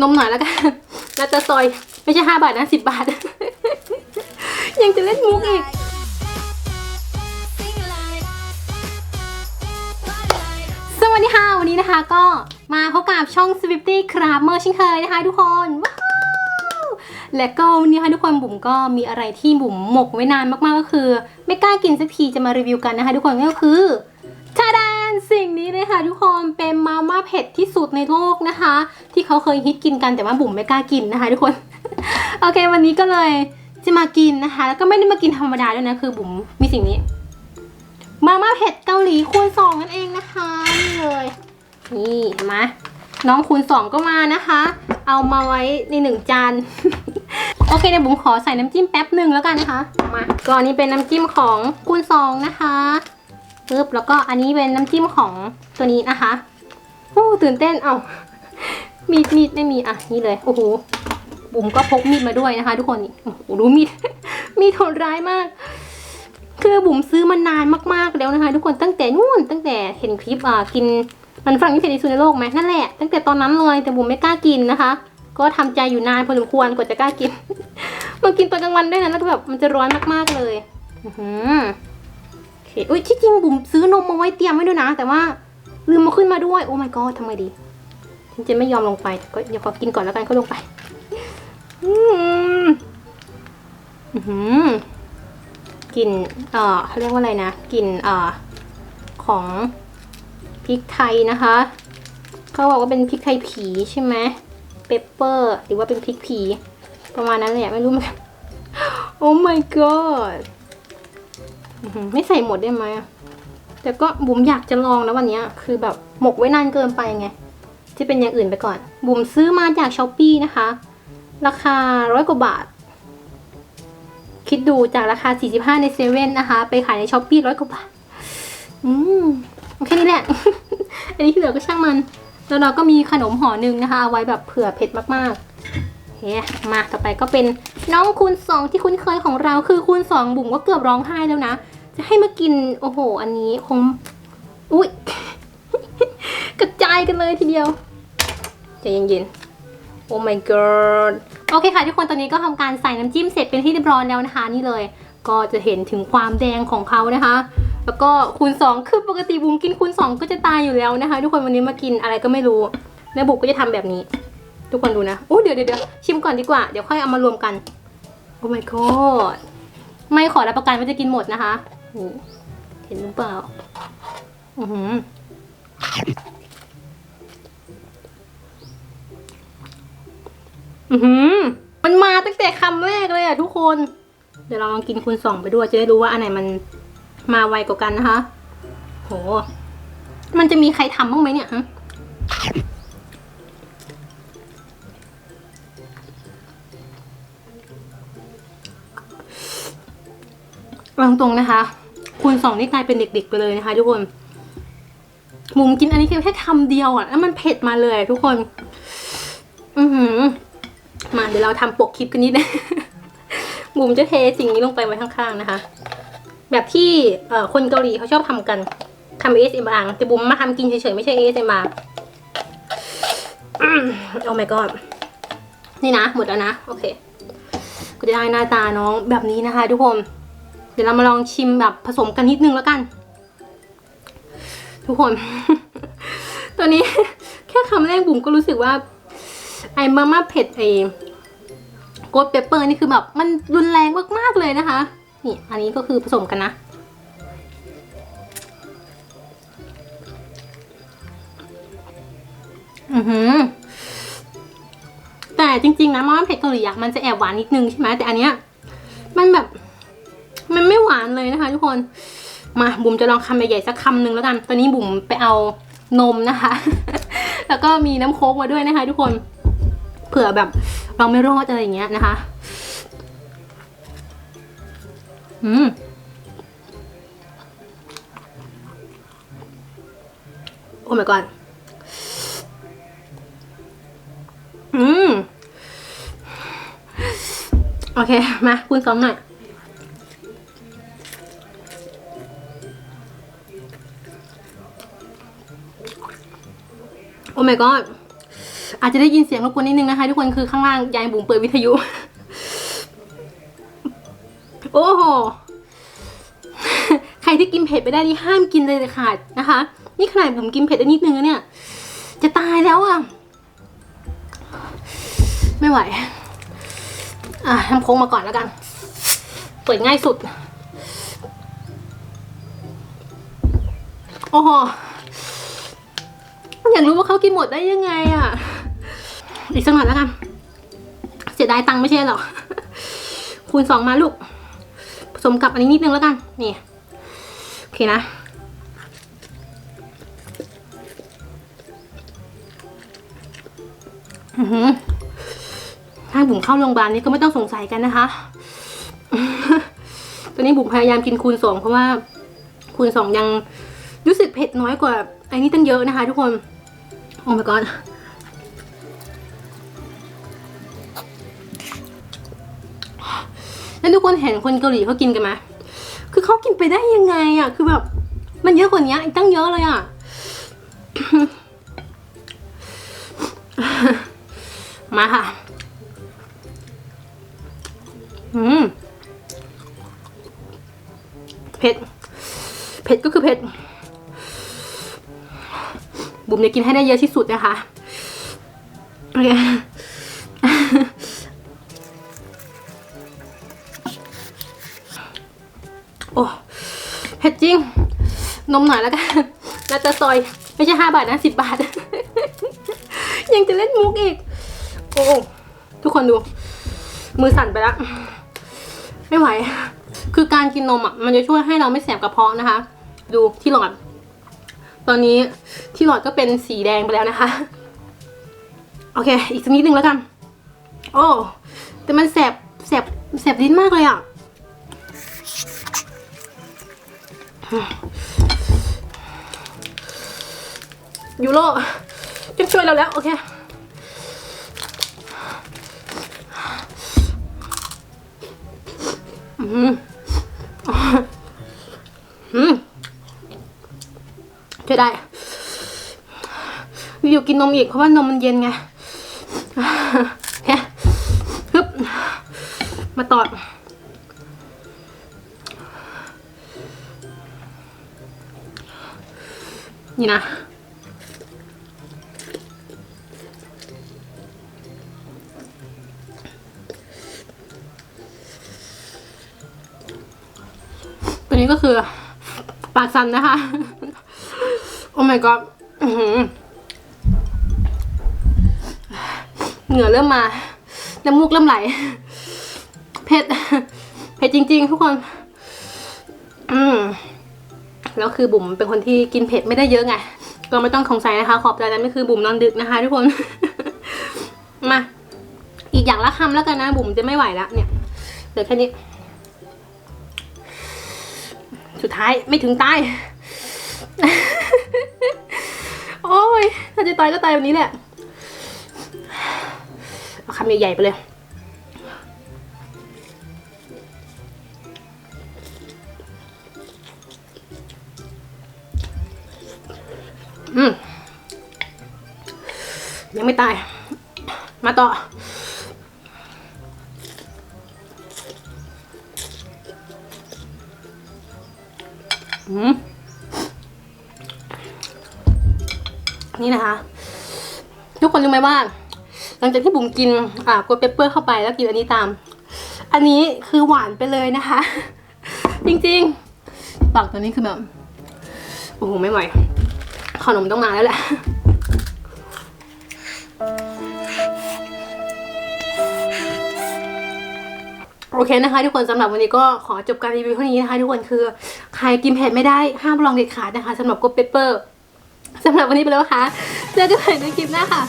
นมหน่อยแล้วกันน่าจะซอยไม่ใช่ห้าบาทนะสิบบาท ยังจะเล่นมุกอีกสวัสดีค่ะ วันนี้นะคะก็มาพบกับช่อง Swifty ครับเมื่อเช่นเคยนะคะทุกคนและก็วันนี้ค่ะทุกคนบุ๋มก็มีอะไรที่บุ๋มหมกไว้นานมากๆก็คือ ไม่กล้ากินสักทีจะมารีวิวกันนะคะ ทุกคนก็คือชาดา สิ่งนี้เลยค่ะทุกคนเป็นมาม่าเผ็ดที่สุดในโลกนะคะ ที่เขาเคยฮิตกินกันแต่ว่าบุ๋มไม่กล้ากินนะคะ ทุกคน โอเค วันนี้ก็เลยจะมากินนะคะ แล้วก็ไม่ได้มากินธรรมดาด้วยนะคือบุ๋มมีสิ่งนี้ มาม่าเผ็ดเกาหลีคูณสองนั่นเองนะคะนี่เลยนี่เห็นไหมน้องคูณสองก็มานะคะ เอามาไว้ในหนึ่งจานโอเคเดี๋ยวบุ๋มขอใส่น้ำจิ้มแป๊บหนึ่งแล้วกันนะคะ มาก่อนนี้เป็นน้ำจิ้มของคูณสองนะคะ ปึ๊บแล้วก็อันนี้เป็นน้ำจิ้มของตัวนี้นะคะโอ้ตื่นเต้นเอามีดมีดไม่มีอะนี่เลยโอ้โหบุ๋มก็พกมีดมาด้วยนะคะ ทุกคนนี่โอ้โหดูมีดมีดโหดร้ายมาก คือบุ๋มซื้อมานานมากๆแล้วนะคะ ทุกคนตั้งแต่นู่นตั้งแต่เห็นคลิปอ่ากินมันฝรั่งที่เผ็ดที่สุดในโลกไหมนั่นแหละตั้งแต่ตอนนั้นเลยแต่บุ๋มไม่กล้ากินนะคะ ก็ทำใจอยู่นานพอสมควรกว่าจะกล้ากินมากินตอนกลางวันด้วยนะแล้วก็แบบมันจะร้อนมากๆเลย อือ เคอุ้ยที่จริงบุ๋มซื้อนมมาไว้เตรียมไว้ด้วยนะ แต่ว่าลืมมาขึ้นมาด้วย โอ้ my god ทำไงดีฉันจะไม่ยอมลงไป ก็เดี๋ยวขอกินก่อนแล้วกันก็ลงไป อืมอือหือกลิ่นเอ่อเขาเรียกว่าอะไรนะกลิ่นเอ่อของพริกไทยนะคะเขาบอกว่าเป็นพริกไทยผีใช่ไหมเปปเปอร์ หรือว่าเป็นพริกผี ประมาณนั้นแหละไม่รู้เหมือนกันโอ้ my god ไม่ใส่หมดได้ไหมแต่ก็บุ๋มอยากจะลองนะวันนี้คือแบบหมกไว้นานเกินไปไงที่เป็นอย่างอื่นไปก่อน บุ๋มซื้อมาจากช้อปปีนะคะ ราคาร้อยกว่าบาท คิดดูจากราคา 45 ในเซเว่นนะคะ ไปขายในช้อปปี้ร้อยกว่าบาท อืมโอเคนี่แหละ อันนี้ที่เหลือก็ช่างมัน แล้วเราก็มีขนมห่อหนึ่งนะคะเอาไว้แบบเผื่อเผ็ดมากๆเฮ้มาต่อไปก็เป็นน้องคูณสองที่คุ้นเคยของเราคือคูณสองบุ๋มก็เกือบร้องไห้แล้วนะ จะให้มากินโอ้โห อันนี้คงอุ้ย กระจายกันเลยทีเดียวใจเย็นๆ โอ้ my god โอเคค่ะทุกคนตอนนี้ก็ทำการใส่น้ำจิ้มเสร็จเป็นที่เรียบร้อยแล้วนะคะนี่เลย ก็จะเห็นถึงความแดงของเขานะคะ แล้วก็คูณ 2 คือปกติบุ๋มกินคูณ 2 ก็จะตายอยู่แล้วนะคะ ทุกคนวันนี้มากินอะไรก็ไม่รู้แล้วบุ๋มก็จะทำแบบนี้ ทุกคนดูนะโอ้เดี๋ยวเดี๋ยวชิมก่อนดีกว่าเดี๋ยวค่อยเอามารวมกันโอ้ my god ไม่ขอรับประกันว่าจะกินหมดนะคะ นี่เห็นหรือเปล่า อือหืออือหือ มันมาตั้งแต่คำแรกเลยอะทุกคน เดี๋ยวเราลองกินคูณสองไปด้วยจะได้รู้ว่าอันไหนมันมาไวกว่ากันนะคะ โห มันจะมีใครทำบ้างไหมเนี่ยฮะลองตรงนะคะ คูณสองนี่กลายเป็นเด็ก ๆ ไปเลยนะคะทุกคนมุมกินอันนี้แค่คำเดียวอะแล้วมันเผ็ดมาเลยทุกคน อือหือ มาเดี๋ยวเราทำปกคลิปกันนิดนะบุ๋มจะเทสิ่งนี้ลงไปไว้ข้างๆนะคะ แบบที่เอ่อคนเกาหลีเขาชอบทำกันทำเอสเอ็มอาร์แต่บุ๋มมาทำกินเฉยๆไม่ใช่เอสเอ็มอาร์โอ้ my god นี่นะ หมดแล้วนะ โอเค ก็จะได้หน้าตาน้องแบบนี้นะคะทุกคน เดี๋ยวเรามาลองชิมแบบผสมกันนิดนึงแล้วกัน ทุกคน ตัวนี้ แค่คำแรกบุ๋มก็รู้สึกว่า ไอ้มาม่าเผ็ดไอ้โกดเปเปอร์นี่คือแบบมันรุนแรงมากๆเลยนะคะ นี่ อันนี้ก็คือผสมกันนะอือหือแต่จริงๆนะมาม่าเผ็ดเกาหลีอะมันจะแอบหวานนิดนึงใช่ไหมแต่อันเนี้ยมันแบบ มันไม่หวานเลยนะคะ ทุกคน มาบุ๋มจะลองคำใหญ่ๆสักคำหนึ่งแล้วกัน ตอนนี้บุ๋มไปเอานมนะคะ แล้วก็มีน้ำโค้กมาด้วยนะคะ ทุกคน เผื่อแบบเราไม่รอดอะไรอย่างเงี้ยนะคะ อืมโอ้ my god อืม โอเค มาคูณสองหน่อย โอ้ my god อาจจะได้ยินเสียงรบกวนนิดนึงนะคะ ทุกคนคือข้างล่างยายบุ๋มเปิดวิทยุ โอ้โห ใครที่กินเผ็ดไปได้นี่ห้ามกินเลยเด็ดขาดนะคะ นี่ขนาดผมกินเผ็ดได้นิดนึงเนี่ย จะตายแล้วอะ ไม่ไหว อะทำโค้งมาก่อนแล้วกัน เปิดง่ายสุด โอ้โห อยากรู้ว่าเขากินหมดได้ยังไงอะ อีกสักหน่อยแล้วกัน เสียดายตังค์ไม่ใช่หรอคูณสองมาลูก ผสมกับอันนี้นิดนึงแล้วกัน นี่ โอเคนะ อือหือถ้าบุ๋มเข้าโรงพยาบาลนี่ก็ไม่ต้องสงสัยกันนะคะ ตอนนี้บุ๋มพยายามกินคูณสองเพราะว่าคูณสองยังรู้สึกเผ็ดน้อยกว่าไอ้นี่ตั้งเยอะนะคะทุกคน โอ้ my god แล้วทุกคนเห็นคนเกาหลีเขากินกันไหมคือเขากินไปได้ยังไงอะ คือแบบ มันเยอะกว่านี้อีกตั้งเยอะเลยอะ มาค่ะ อืม เผ็ด เผ็ดก็คือเผ็ด บุ๋มจะกินให้ได้เยอะที่สุดนะคะโอเคโอ้เผ็ดจริง นมหน่อยแล้วกันแล้วจะซอย ไม่ใช่ห้าบาทนะสิบบาท ยังจะเล่นมุกอีก โอ้ทุกคนดู มือสั่นไปแล้ว ไม่ไหว คือการกินนมอะ มันจะช่วยให้เราไม่แสบกระเพาะนะคะ ดูที่หลอด ตอนนี้ที่หลอดก็เป็นสีแดงไปแล้วนะคะ โอเค อีกสักนิดนึงแล้วกัน โอ้ แต่มันแสบแสบแสบลิ้นมากเลยอะยูโรจะช่วยเราแล้ว โอเคอืม ได้อยู่กินนมอีกเพราะว่านมมันเย็นไงโอเคฮึบมาตอดนี่นะตัวนี้ก็คือปากสันนะคะ อ้ my god เหงื่อเริ่มมาน้ำมูกเริ่มไหล เผ็ด เผ็ดจริง ๆ ทุกคน อืมแล้วคือบุ๋มเป็นคนที่กินเผ็ดไม่ได้เยอะไง ก็ไม่ต้องสงสัยนะคะ ขอบใจนั้นไม่คือบุ๋มนอนดึกนะคะ ทุกคน มา อีกอย่างละคำแล้วกันนะ บุ๋มจะไม่ไหวแล้วเนี่ยเหลือแค่นี้ สุดท้ายไม่ถึงตาย โอ้ยถ้าจะตายก็ตายแบบนี้แหละ เอาคำใหญ่ๆไปเลย อืม ยังไม่ตาย มาต่ออืม นี่นะคะ ทุกคนรู้ไหมว่า หลังจากที่บุ๋มกินอ่ากดเปปเปอร์เข้าไปแล้วกินอันนี้ตาม อันนี้คือหวานไปเลยนะคะ จริงๆปากตัวนี้คือแบบโอ้โหไม่ไหวขนมต้องมาแล้วแหละโอเคนะคะทุกคนสำหรับวันนี้ก็ขอจบการรีวิวเท่านี้นะคะทุกคนคือใครกินเผ็ดไม่ได้ห้ามลองเด็ดขาดนะคะสำหรับกบเปเปอร์ สำหรับวันนี้ไปแล้วค่ะเจอกันใหม่ในคลิปหน้าค่ะ